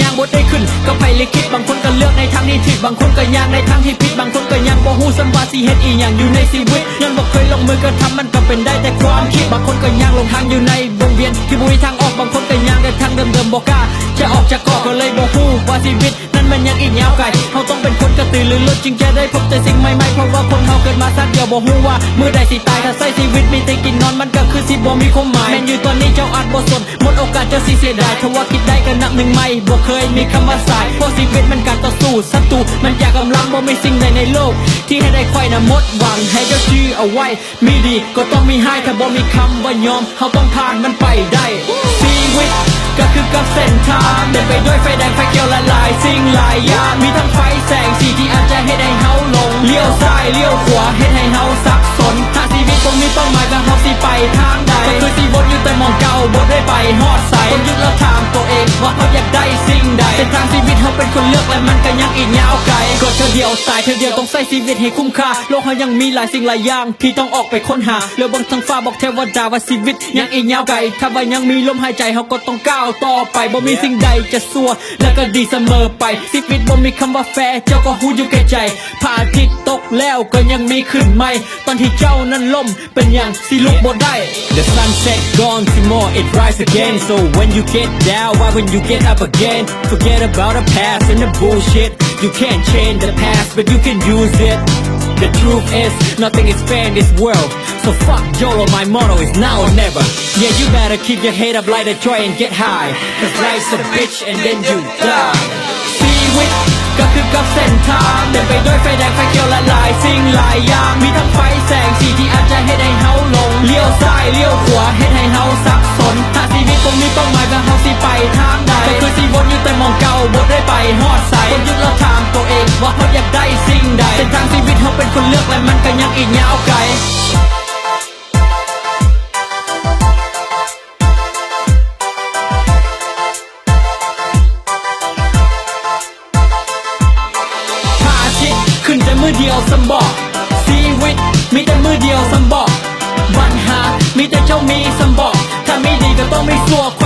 ย่างบ่ได้ขึ้น ก็ไปเลยคิดบางคนก็เลือกในทางที่ผิดบางคนก็ย่างในทางที่ผิดบางคนก็ย่างบ่ฮู้สัมบาสิเฮ็ดอีหยังอยู่ในชีวิตยังบ่เคยลงมือก็ทำมันก็เป็นได้แต่ความคิดบางคนก็ย่างลงทางอยู่ในวงเวียนที่บ่มีทางออกบางคนก็ย่างในทางเดิมๆบ่กล้าจะออกจากกอก็เลยบ่ฮู้ว่าชีวิต นั้นมันยังอีกยาวไกลเฮาต้องเป็นคน กระตือรือร้นจึงจะได้พบแต่สิ่งใหม่ๆเพราะว่าคนเขาเกิดมาสักเดียวบอกฮู้ว่ามือใดสิตายถ้าใช้ชีวิตมีแต่กินนอนมันก็คือสิบ่มีความหมายแม่นอยู่ตอนนี้เจ้าอาจบ่สนหมดโอกาสเจ้าสิเสียดายถ้าว่าคิดได้ก็นับหนึ่งไม่บ่เคยมีคำว่าสายเพราะชีวิตมันการต่อสู้ศัตรูมันอยากกำลังบ่มีสิ่งใดในโลก ที่ให้ได้ค่อยนะมดหวังให้เจ้าชื่อเอาไว้ มีดีก็ต้องมีให้ถ้าบ่มีคำว่ายอมเขาต้องผ่านมันไปได้ชีวิตก็คือกับเส้นทางเดินไปด้วยไฟแดงไฟเขียวละลายสิ่งหลายอย่างมีทั้งไฟแสง เลี้ยวซ้ายเลี้ยวขวาให้ให้เฮาสับสนถ้าชีวิตตรงนี้เป้าหมายก็เฮาสิไปทางใดก็คือสิบนอยู่แต่มองเก่าบ่ได้ไปฮอดใสคนยึดแล้วถามตัวเองว่าเขาอยากได้สิ่งใดเส้นทางชีวิตเขาเป็นคนเลือกและมัน เดียวตายเธอเดียวต้องใช้ชีวิตให้คุ้มค่าโลกเขายังมีหลายสิ่งหลายอย่างที่ต้องออกไปค้นหาเรือบนท้องฟ้าบอกเทวดาว่าชีวิต ยังอีกยาวไกลถ้าว่ายังมีลมหายใจเขาก็ต้องก้าวต่อไปบ่มีสิ่งใดจะสัวแล้วก็ดีเสมอไปชีวิตบ่มีคำว่าแฟร์เจ้าก็หูอยู่แก่ใจพระอาทิตย์ตกแล้วก็ยังมีขึ้นใหม่ตอนที่เจ้านั้นล่มเป็นอย่างสิลุกบ่ได้ The sunset gone tomorrow it rise again so when you get down why when you get up again forget about the past and the bullshit you can't change the past but you can use it The truth is, nothing is fair in this world. So fuck YOLO, my motto is now or never. Yeah, you better keep your head up, light a joy and get high. Cause life's a bitch and then you die. ชีวิตก็คือกับเส้นทางเดินไปด้วยไฟแดงไฟเขียวละลายสิ่งหลายอย่างมีทั้งไฟแสงสีที่อาจจะให้ได้เฮาลงเลี้ยวซ้ายเลี้ยวขวาให้ให้เฮาสับสน ถ้าชีวิตตรงนี้ต้องหมายก็เฮาสิไปทางใดก็คือสิวนอยู่แต่มองเก่าบนได้ไปฮอดใสคนยึดแล้วถามตั ว่าเขาอยากได้สิ่งใดเส้นทางชีวิตเขาเป็นคนเลือกและมันก็ยังอีกยาวไกลพระอาทิตย์ขึ้นแต่มือเดียวสมบอกชีวิตมีแต่มือเดียวสมบอกปัญหามีแต่เจ้ามีสมบอกถ้าไม่ดีก็ต้องไม่สัวค